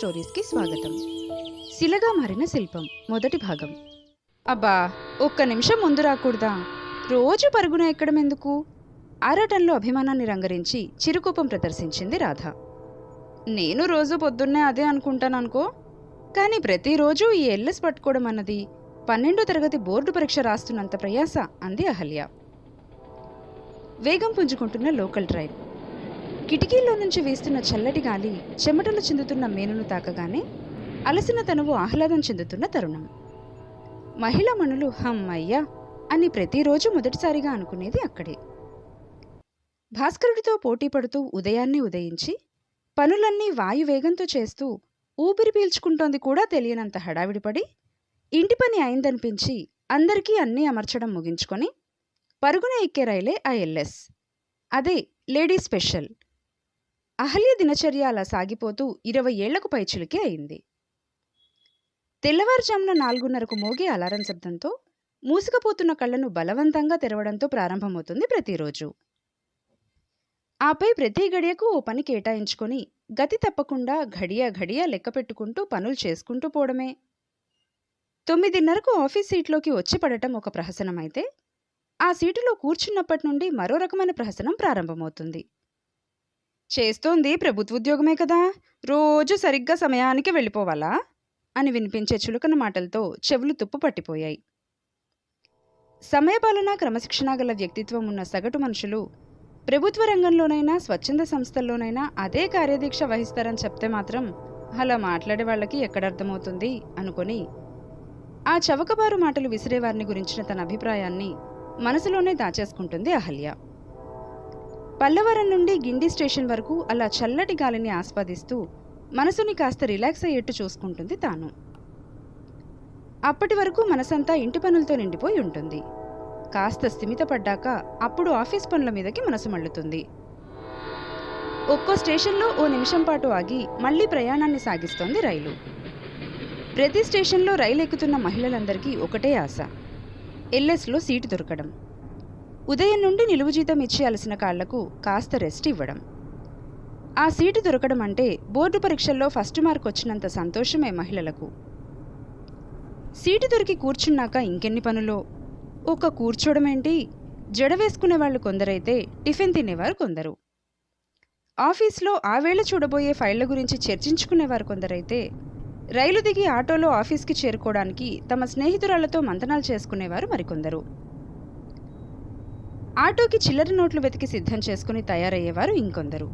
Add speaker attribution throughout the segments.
Speaker 1: స్టోరీస్కి స్వాగతం. శిలగా మారిన శిల్పం మొదటి భాగం. అబ్బా ఒక్క నిమిషం ముందు రాకూడదా? రోజు పరుగున ఎక్కడం ఎందుకు? ఆరాటంలో అభిమానాన్ని రంగరించి చిరుకోపం ప్రదర్శించింది రాధ. నేను రోజు పొద్దున్నే అదే అనుకుంటాననుకో కానీ ప్రతిరోజు ఈ ఎల్ఎస్ పట్టుకోవడం అన్నది పన్నెండో తరగతి బోర్డు పరీక్ష రాస్తున్నంత ప్రయాస అంది అహల్య. వేగం పుంజుకుంటున్న లోకల్ డ్రైవ్ కిటికీల్లో నుంచి వీస్తున్న చల్లటి గాలి చెమటలు చెందుతున్న మేనును తాకగానే అలసిన తనువు ఆహ్లాదం చెందుతున్న తరుణం. మహిళ మనులు హమ్మయ్యా! అని ప్రతిరోజు మొదటిసారిగా అనుకునేది అక్కడే. భాస్కరుడితో పోటీ పడుతూ ఉదయాన్నే ఉదయించి పనులన్నీ వాయువేగంతో చేస్తూ ఊపిరి పీల్చుకుంటోంది కూడా తెలియనంత హడావిడిపడి ఇంటి పని అయిందనిపించి అందరికీ అన్నీ అమర్చడం ముగించుకొని పరుగున ఎక్కే రైలే ఐఎల్ఎస్ అదే లేడీ స్పెషల్. అహల్య దినచర్య అలా సాగిపోతూ ఇరవై ఏళ్ళకు పైచిలికే అయింది. తెల్లవారుజామున నాలుగున్నరకు మోగే అలారం శబ్దంతో మూసుకుపోతున్న కళ్ళను బలవంతంగా తెరవడంతో ప్రారంభమవుతుంది ప్రతిరోజు. ఆపై ప్రతి గడియకు ఓ పని కేటాయించుకొని గతి తప్పకుండా ఘడియ ఘడియ లెక్క పెట్టుకుంటూ పనులు చేసుకుంటూ పోవడమే. తొమ్మిదిన్నరకు ఆఫీస్ సీట్లోకి వచ్చి పడటం ఒక ప్రహసనమైతే ఆ సీటులో కూర్చున్నప్పటి నుండి మరో రకమైన ప్రహసనం ప్రారంభమవుతుంది. చేస్తోంది ప్రభుత్వ ఉద్యోగమే కదా. రోజు సరిగ్గా సమయానికి వెళ్ళిపోవాలా? అని వినిపించే చులకన మాటలతో చెవులు తుప్పు పట్టిపోయాయి. సమయపాలన క్రమశిక్షణ గల వ్యక్తిత్వం ఉన్న సగటు మనుషులు ప్రభుత్వ రంగంలోనైనా స్వచ్ఛంద సంస్థల్లోనైనా అదే కార్యదీక్ష వహిస్తారని చెప్తే మాత్రం అలా మాట్లాడే వాళ్ళకి ఎక్కడర్థమవుతుంది అనుకొని ఆ చవకబారు మాటలు విసిరేవారిని గురించిన తన అభిప్రాయాన్ని మనసులోనే దాచేసుకుంటుంది అహల్య. పల్లవరం నుండి గిండి స్టేషన్ వరకు అలా చల్లటి గాలిని ఆస్వాదిస్తూ మనసుని కాస్త రిలాక్స్ అయ్యేట్టు చూసుకుంటుంది తాను. అప్పటి వరకు మనసంతా ఇంటి పనులతో నిండిపోయి ఉంటుంది. కాస్త స్థిమితపడ్డాక అప్పుడు ఆఫీస్ పనుల మీదకి మనసు మళ్ళుతుంది. ఒక్కో స్టేషన్లో ఓ నిమిషం పాటు ఆగి మళ్ళీ ప్రయాణాన్ని సాగిస్తోంది రైలు. ప్రతి స్టేషన్లో రైలు ఎక్కుతున్న మహిళలందరికీ ఒకటే ఆశ. ఎల్ఎస్లో సీటు దొరకడం. ఉదయం నుండి నిలువు జీతం ఇచ్చి అలసిన కాళ్ళకు కాస్త రెస్ట్ ఇవ్వడం. ఆ సీటు దొరకడం అంటే బోర్డు పరీక్షల్లో ఫస్ట్ మార్క్ వచ్చినంత సంతోషమే మహిళలకు. సీటు దొరికి కూర్చున్నాక ఇంకెన్ని పనులో? ఒక కూర్చోడమేంటి ఏంటి జడ వేసుకునే వాళ్ళు కొందరైతే టిఫిన్ తినేవారు కొందరు. ఆఫీస్లో ఆవేళ చూడబోయే ఫైళ్ళ గురించి చర్చించుకునేవారు కొందరైతే రైలు దిగి ఆటోలో ఆఫీస్కి చేరుకోవడానికి తమ స్నేహితురాళ్ళతో మంతనాలు చేసుకునేవారు మరికొందరు. ఆటోకి చిల్లర నోట్లు వెతికి సిద్ధం చేసుకుని తయారయ్యేవారు ఇంకొందరు.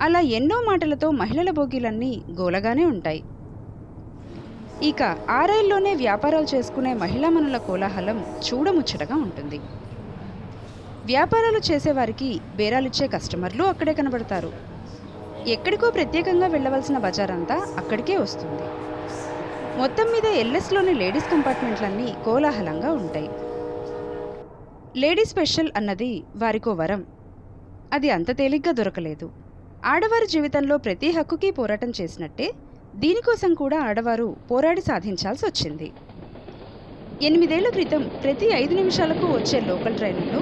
Speaker 1: అలా ఎన్నో మాటలతో మహిళల బోగీలన్నీ గోలగానే ఉంటాయి. ఇక ఆరైల్లోనే వ్యాపారాలు చేసుకునే మహిళామణుల కోలాహలం చూడముచ్చటగా ఉంటుంది. వ్యాపారాలు చేసేవారికి బేరాలిచ్చే కస్టమర్లు అక్కడే కనబడతారు. ఎక్కడికో ప్రత్యేకంగా వెళ్ళవలసిన బజారంతా అక్కడికే వస్తుంది. మొత్తం మీద ఎల్ఎస్లోని లేడీస్ కంపార్ట్మెంట్లన్నీ కోలాహలంగా ఉంటాయి. లేడీ స్పెషల్ అన్నది వారికో వరం. అది అంత తేలిగ్గా దొరకలేదు. ఆడవారి జీవితంలో ప్రతి హక్కుకి పోరాటం చేసినట్టే దీనికోసం కూడా ఆడవారు పోరాడి సాధించాల్సి వచ్చింది. ఎనిమిదేళ్ళ క్రితం ప్రతి ఐదు నిమిషాలకు వచ్చే లోకల్ ట్రైన్లలో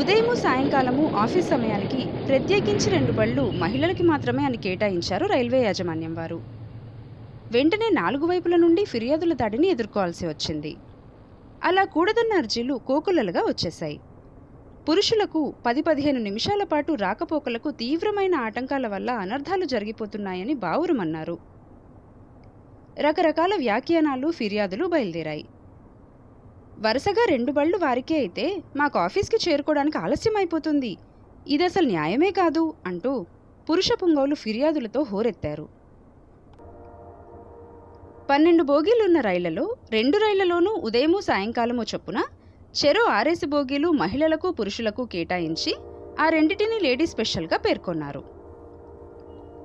Speaker 1: ఉదయము సాయంకాలము ఆఫీస్ సమయానికి ప్రత్యేకించి రెండు బళ్ళు మహిళలకి మాత్రమే అని కేటాయించారు రైల్వే యాజమాన్యం వారు. వెంటనే నాలుగు వైపుల నుండి ఫిర్యాదుల దాడిని ఎదుర్కోవాల్సి వచ్చింది. అలా కూడదన్న అర్జీలు కోకులలుగా వచ్చేశాయి. పురుషులకు పది పదిహేను నిమిషాల పాటు రాకపోకలకు తీవ్రమైన ఆటంకాల వల్ల అనర్థాలు జరిగిపోతున్నాయని బావురమన్నారు రకరకాల వ్యాఖ్యానాలు ఫిర్యాదులు బయలుదేరాయి. వరుసగా రెండు బళ్ళు వారికే అయితే మాకు ఆఫీస్కి చేరుకోవడానికి ఆలస్యం అయిపోతుంది ఇది అసలు న్యాయమే కాదు అంటూ పురుష పుంగవులు ఫిర్యాదులతో హోరెత్తారు. పన్నెండు బోగీలున్న రైళ్ళలో రెండు రైళ్ళలోనూ ఉదయము సాయంకాలము చొప్పున చెరో ఆరేసి బోగీలు మహిళలకు పురుషులకు కేటాయించి ఆ రెండింటిని లేడీ స్పెషల్గా పేర్కొన్నారు.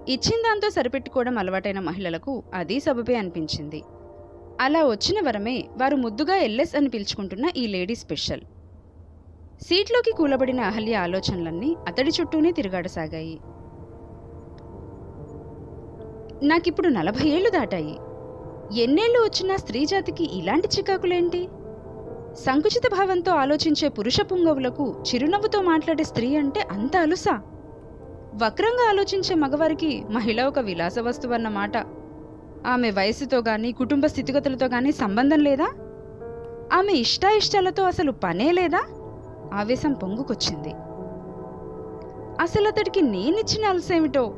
Speaker 1: ఇచ్చిన దాంతో సరిపెట్టుకోవడం అలవాటైన మహిళలకు అది సబబే అనిపించింది. అలా వచ్చిన వరమే వారు ముద్దుగా ఎల్ఎస్ అని పిలుచుకుంటున్న ఈ లేడీ స్పెషల్. సీట్లోకి కూలబడిన అహల్య ఆలోచనలన్నీ అతడి చుట్టూనే తిరగాడసాగాయి. నాకిప్పుడు నలభై ఏళ్ళు దాటాయి. ఎన్నేళ్ళు వచ్చినా స్త్రీ జాతికి ఇలాంటి చికాకులేంటి? సంకుచిత భావంతో ఆలోచించే పురుష పుంగవులకు చిరునవ్వుతో మాట్లాడే స్త్రీ అంటే అంత అలుసా? వక్రంగా ఆలోచించే మగవారికి మహిళ ఒక విలాస వస్తువన్నమాట ఆమె వయసుతో గాని కుటుంబ స్థితిగతులతో గాని సంబంధం లేదా? ఆమె ఇష్టాయిష్టాలతో అసలు పనే లేదా? ఆవేశం పొంగుకొచ్చింది. అసలు అతడికి నేనిచ్చిన అలసేమిటో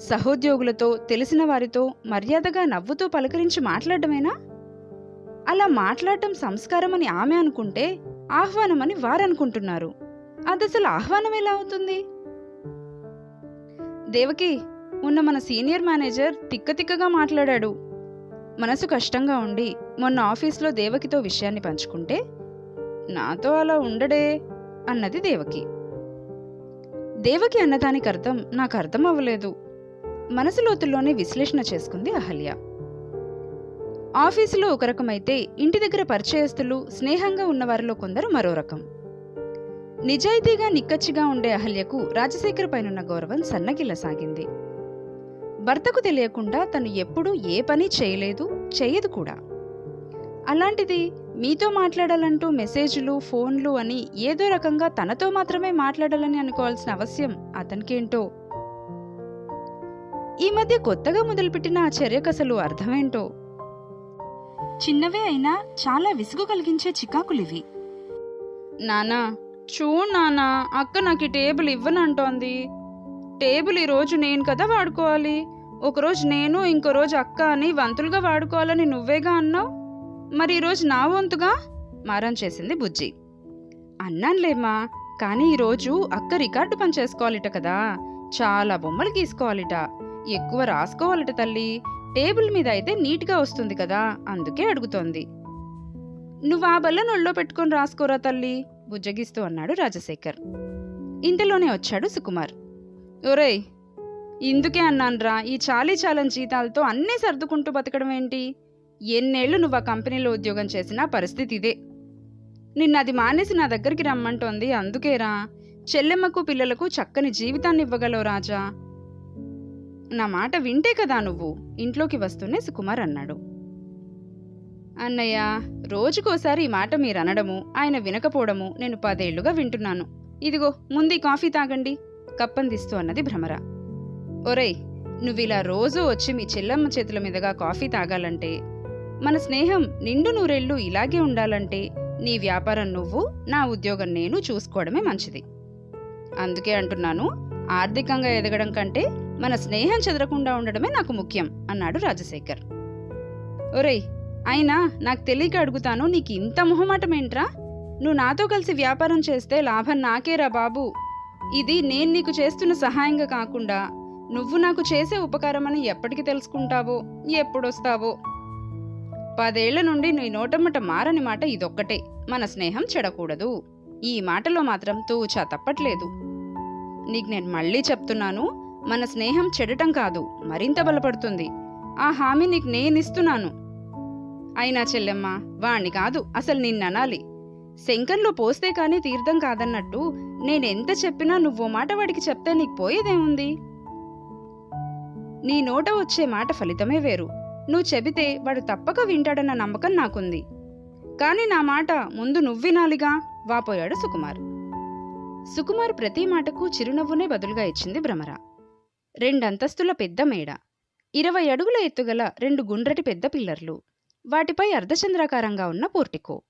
Speaker 1: సహోద్యోగులతో తెలిసిన వారితో మర్యాదగా నవ్వుతూ పలకరించి మాట్లాడమేనా అలా మాట్లాడటం సంస్కారమని ఆమె అనుకుంటే ఆహ్వానమని వారనుకుంటున్నారు. అదసలు ఆహ్వానం ఎలా అవుతుంది? దేవకి ఉన్న మన సీనియర్ మేనేజర్ తిక్కతిక్కగా మాట్లాడాడు. మనసు కష్టంగా ఉండి మొన్న ఆఫీస్లో దేవకితో విషయాన్ని పంచుకుంటే నాతో అలా ఉండడే అన్నది దేవకి. దేవకి అన్నదానికి అర్థం నాకు అర్థం అవ్వలేదు మనసు లోతుల్లోనే విశ్లేషణ చేసుకుంది అహల్య. ఆఫీసులో ఒక రకమైతే ఇంటి దగ్గర పరిచయస్తులు స్నేహంగా ఉన్నవారిలో కొందరు మరో రకం. నిజాయితీగా నిక్కచ్చిగా ఉండే అహల్యకు రాజశేఖర్ పైనున్న గౌరవం సన్నగిల్లసాగింది. భర్తకు తెలియకుండా తను ఎప్పుడూ ఏ పని చేయలేదు చేయదు కూడా. అలాంటిది మీతో మాట్లాడాలంటూ మెసేజ్లు ఫోన్లు అని ఏదో రకంగా తనతో మాత్రమే మాట్లాడాలని అనుకోవాల్సిన అవసరం అతనికేంటో ఈ మధ్య కొత్తగా మొదలుపెట్టిన ఆ చర్యకు అసలు అర్థమేంటో? చిన్నవే అయినా చాలా విసుగు కలిగించే చికాకులివి నానా చూడు నానా అక్క నాకు ఈ టేబుల్ ఇవ్వనంటోంది. టేబుల్ ఈరోజు నేను కదా వాడుకోవాలి? ఒకరోజు నేను ఇంకో రోజు అక్క అని వంతులుగా వాడుకోవాలని నువ్వేగా అన్నావు? మరి ఈరోజు నా వంతుగా? మారం చేసింది బుజ్జి. అన్నానులేమ్మా కానీ ఈరోజు అక్క రికార్డు పని చేసుకోవాలిట కదా. చాలా బొమ్మలు గీసుకోవాలిట. ఎక్కువ రాసుకోవాలట తల్లి. టేబుల్ మీద అయితే నీట్గా వస్తుంది కదా అందుకే అడుగుతోంది. నువ్వు ఆ బల్ల నొళ్ళో పెట్టుకొని రాసుకోరా తల్లి బుజ్జగిస్తూ అన్నాడు రాజశేఖర్. ఇంతలోనే వచ్చాడు సుకుమార్. ఒరేయ్ ఇందుకే అన్నాన్రా ఈ చాలీ చాలని జీతాలతో అన్నీ సర్దుకుంటూ బతకడం ఏంటి? ఎన్నేళ్ళు నువ్వు ఆ కంపెనీలో ఉద్యోగం చేసినా పరిస్థితి ఇదే. నిన్న అది మానేసి నా దగ్గరికి రమ్మంటోంది అందుకేరా. చెల్లెమ్మకు పిల్లలకు చక్కని జీవితాన్ని ఇవ్వగలవు రాజా. నా మాట వింటే కదా నువ్వు? ఇంట్లోకి వస్తూనే సుకుమార్ అన్నాడు. అన్నయ్య రోజుకోసారి ఈ మాట మీరు అనడము ఆయన వినకపోవడము నేను పదేళ్ళుగా వింటున్నాను. ఇదిగో ముందు కాఫీ తాగండి. కప్పందిస్తూ అన్నది భ్రమర. ఒరేయ్ నువ్విలా రోజూ వచ్చి మీ చెల్లమ్మ చేతుల మీదుగా కాఫీ తాగాలంటే మన స్నేహం నిండు నూరేళ్ళు ఇలాగే ఉండాలంటే నీ వ్యాపారం నువ్వు నా ఉద్యోగం నేను చూసుకోవడమే మంచిది. అందుకే అంటున్నాను ఆర్థికంగా ఎదగడం కంటే మన స్నేహం చెదరకుండా ఉండడమే నాకు ముఖ్యం అన్నాడు రాజశేఖర్. ఒరేయ్ అయినా నాకు తెలియక అడుగుతాను నీకు ఇంత మొహమాటం ఏంట్రా నువ్వు నాతో కలిసి వ్యాపారం చేస్తే లాభం నాకేరా బాబు? ఇది నేను నీకు చేస్తున్న సహాయంగా కాకుండా నువ్వు నాకు చేసే ఉపకారం అని ఎప్పటికి తెలుసుకుంటావో ఎప్పుడొస్తావో? పదేళ్ళ నుండి నీ నోటమ్మట మారని మాట ఇదొక్కటే మన స్నేహం చెడకూడదు. ఈ మాటలో మాత్రం తూచా తప్పట్లేదు. నీకు నేను మళ్ళీ చెప్తున్నాను మన స్నేహం చెడటం కాదు మరింత బలపడుతుంది. ఆ హామీ నీకు నేనిస్తున్నాను అయినా చెల్లెమ్మ వాణ్ణి కాదు అసలు నిన్ననాలి శంకర్లో పోస్తే కానీ తీర్థం కాదన్నట్టు నేనెంత చెప్పినా నువ్వో మాట వాడికి చెప్తే నీకు పోయేదేముంది? నీ నోట వచ్చే మాట ఫలితమే వేరు. నువ్వు చెబితే వాడు తప్పక వింటాడన్న నమ్మకం నాకుంది. కాని నా మాట ముందు నువ్వినాలిగా వాపోయాడు సుకుమార్. సుకుమార్ ప్రతి మాటకు చిరునవ్వునే బదులుగా ఇచ్చింది భ్రమర. రెండంతస్తుల పెద్ద మేడ. ఇరవై అడుగుల ఎత్తుగల రెండు గుండ్రటి పెద్ద పిల్లర్లు. వాటిపై అర్ధచంద్రాకారంగా ఉన్న పోర్టికో.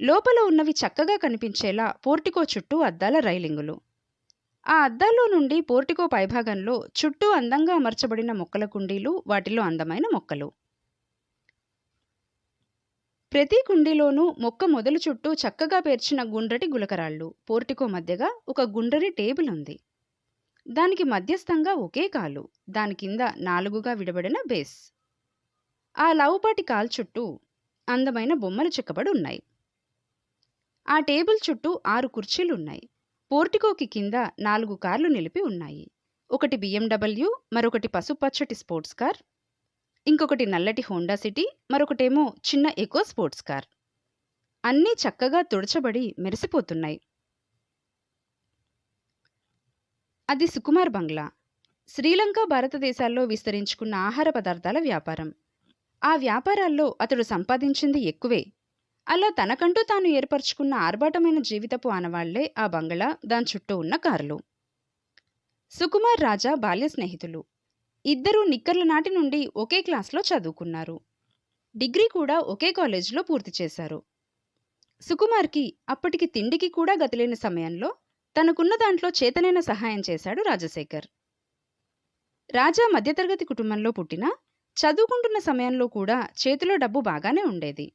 Speaker 1: లోపల ఉన్నవి చక్కగా కనిపించేలా పోర్టికో చుట్టూ అద్దాల రైలింగులు. ఆ అద్దాల్లో నుండి పోర్టికో పైభాగంలో చుట్టూ అందంగా అమర్చబడిన మొక్కల కుండీలు వాటిలో అందమైన మొక్కలు. ప్రతి కుండీలోనూ మొక్క మొదలు చుట్టూ చక్కగా పేర్చిన గుండ్రటి గులకరాళ్ళు. పోర్టికో మధ్యగా ఒక గుండ్రని టేబుల్ ఉంది. దానికి మధ్యస్థంగా ఒకే కాలు. దాని కింద నాలుగుగా విడబడిన బేస్. ఆ లావుపాటి కాల్ చుట్టూ అందమైన బొమ్మలు చెక్కబడి ఉన్నాయి. ఆ టేబుల్ చుట్టూ ఆరు కుర్చీలున్నాయి పోర్టికోకి కింద నాలుగు కార్లు నిలిపి ఉన్నాయి. ఒకటి బిఎండబ్ల్యూ మరొకటి పసుపచ్చటి స్పోర్ట్స్ కార్ ఇంకొకటి నల్లటి హోండా సిటీ మరొకటేమో చిన్న ఎకో స్పోర్ట్స్ కార్. అన్నీ చక్కగా తుడచబడి మెరిసిపోతున్నాయి. అది సుకుమార్ బంగ్లా. శ్రీలంక భారతదేశాల్లో విస్తరించుకున్న ఆహార పదార్థాల వ్యాపారం. ఆ వ్యాపారాల్లో అతడు సంపాదించింది ఎక్కువే. అలా తనకంటూ తాను ఏర్పరచుకున్న ఆర్భాటమైన జీవితపు ఆనవాళ్ళే ఆ బంగళా దాని చుట్టూ ఉన్న కారులు. సుకుమార్ రాజా బాల్య స్నేహితులు ఇద్దరూ నిక్కర్ల నాటి నుండి ఒకే క్లాస్లో చదువుకున్నారు. డిగ్రీ కూడా ఒకే కాలేజీలో పూర్తి చేశారు. సుకుమార్కి అప్పటికి తిండికి కూడా గతిలేని సమయంలో తనకున్న దాంట్లో చేతనైన సహాయం చేశాడు రాజశేఖర్. రాజా మధ్యతరగతి కుటుంబంలో పుట్టినా చదువుకుంటున్న సమయంలో కూడా చేతిలో డబ్బు బాగానే ఉండేది.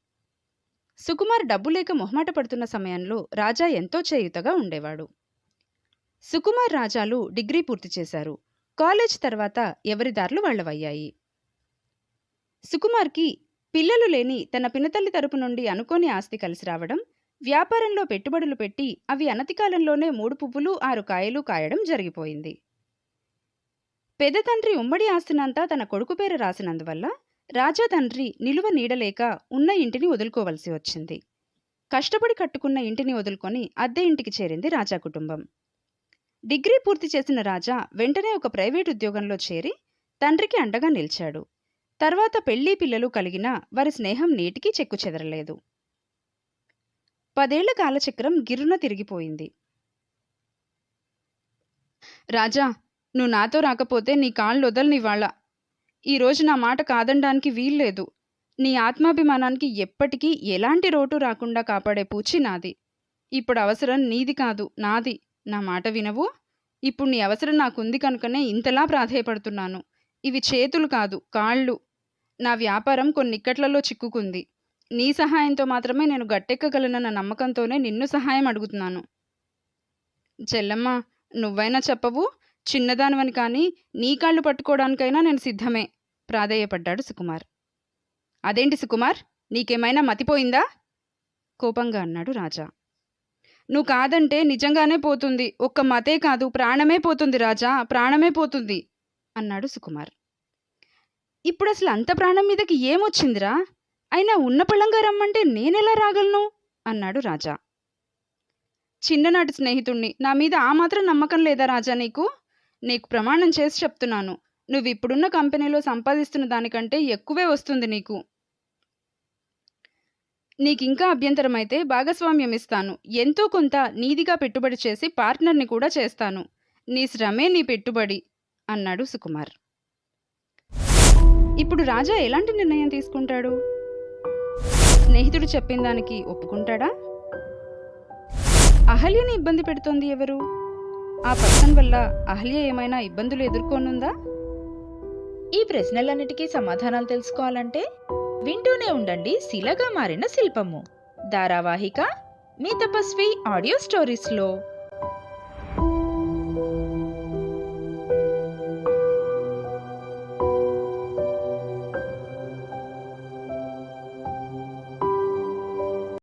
Speaker 1: సుకుమార్ డబ్బు లేక మొహమాట పడుతున్న సమయంలో రాజా ఎంతో చేయుతగా ఉండేవాడు. సుకుమార్ రాజాలు డిగ్రీ పూర్తి చేశారు. కాలేజ్ తర్వాత ఎవరి దారులు వాళ్ళవయ్యాయి? సుకుమార్కి పిల్లలు లేని తన పినతల్లి తరపు నుండి అనుకోని ఆస్తి కలిసి రావడం వ్యాపారంలో పెట్టుబడులు పెట్టి అవి అనతికాలంలోనే మూడు పువ్వులు ఆరు కాయలు కాయడం జరిగిపోయింది. పెద్ద తండ్రి ఉమ్మడి ఆస్తినంతా తన కొడుకు పేరు రాసినందువల్ల రాజా తండ్రి నిలువ నీడలేక ఉన్న ఇంటిని వదులుకోవలసి వచ్చింది. కష్టపడి కట్టుకున్న ఇంటిని వదులుకొని అద్దె ఇంటికి చేరింది రాజా కుటుంబం. డిగ్రీ పూర్తి చేసిన రాజా వెంటనే ఒక ప్రైవేట్ ఉద్యోగంలో చేరి తండ్రికి అండగా నిలిచాడు. తర్వాత పెళ్ళి పిల్లలు కలిగినా వారి స్నేహం నీటికి చెక్కు చెదరలేదు. పదేళ్ళ కాలచక్రం గిర్రున తిరిగిపోయింది. రాజా నువ్వు నాతో రాకపోతే నీ కాళ్ళు వదలనివాళ ఈరోజు నా మాట కాదనడానికి వీల్లేదు. నీ ఆత్మాభిమానానికి ఎప్పటికీ ఎలాంటి రోటు రాకుండా కాపాడే పూచి నాది. ఇప్పుడు అవసరం నీది కాదు నాది. నా మాట వినవు? ఇప్పుడు నీ అవసరం నాకుంది కనుకనే ఇంతలా ప్రాధేయపడుతున్నాను. ఇవి చేతులు కాదు కాళ్ళు. నా వ్యాపారం కొన్నిక్కట్లలో చిక్కుకుంది. నీ సహాయంతో మాత్రమే నేను గట్టెక్కగలనన్న నమ్మకంతోనే నిన్ను సహాయం అడుగుతున్నాను. చెల్లమ్మ నువ్వైనా చెప్పవు? చిన్నదానివని కానీ నీ కాళ్ళు పట్టుకోవడానికైనా నేను సిద్ధమే ప్రాధేయపడ్డాడు సుకుమార్. అదేంటి సుకుమార్? నీకేమైనా మతిపోయిందా? కోపంగా అన్నాడు రాజా. నువ్వు కాదంటే నిజంగానే పోతుంది. ఒక్క మతే కాదు ప్రాణమే పోతుంది రాజా ప్రాణమే పోతుంది అన్నాడు సుకుమార్. ఇప్పుడు అసలు అంత ప్రాణం మీదకి ఏమొచ్చిందిరా? అయినా ఉన్న పళ్ళంగా రమ్మంటే నేనెలా రాగలను? అన్నాడు రాజా. చిన్ననాటి స్నేహితుణ్ణి నా మీద ఆ మాత్రం నమ్మకం లేదా రాజా నీకు? నీకు ప్రమాణం చేసి చెప్తున్నాను. నువ్వు ఇప్పుడున్న కంపెనీలో సంపాదిస్తున్న దానికంటే ఎక్కువే వస్తుంది నీకు. నీకు ఇంకా అభ్యంతరం అయితే భాగస్వామ్యం ఇస్తాను ఎంతో కొంత నీదిగా పెట్టుబడి చేసి పార్ట్నర్ని కూడా చేస్తాను. నీ శ్రమే నీ పెట్టుబడి అన్నాడు సుకుమార్. ఇప్పుడు రాజా ఎలాంటి నిర్ణయం తీసుకుంటాడు? స్నేహితుడు చెప్పిన దానికి ఒప్పుకుంటాడా? అహల్యని ఇబ్బంది పెడుతోంది ఎవరు? ఆ పర్సన్ వల్ల అహల్య ఏమైనా ఇబ్బందులు ఎదుర్కొనుందా?
Speaker 2: ఈ ప్రశ్నలన్నిటికీ సమాధానాలు తెలుసుకోవాలంటే వింటూనే ఉండండి శిలగా మారిన శిల్పము. ధారావాహిక మీ తపస్వి ఆడియో స్టోరీస్లో.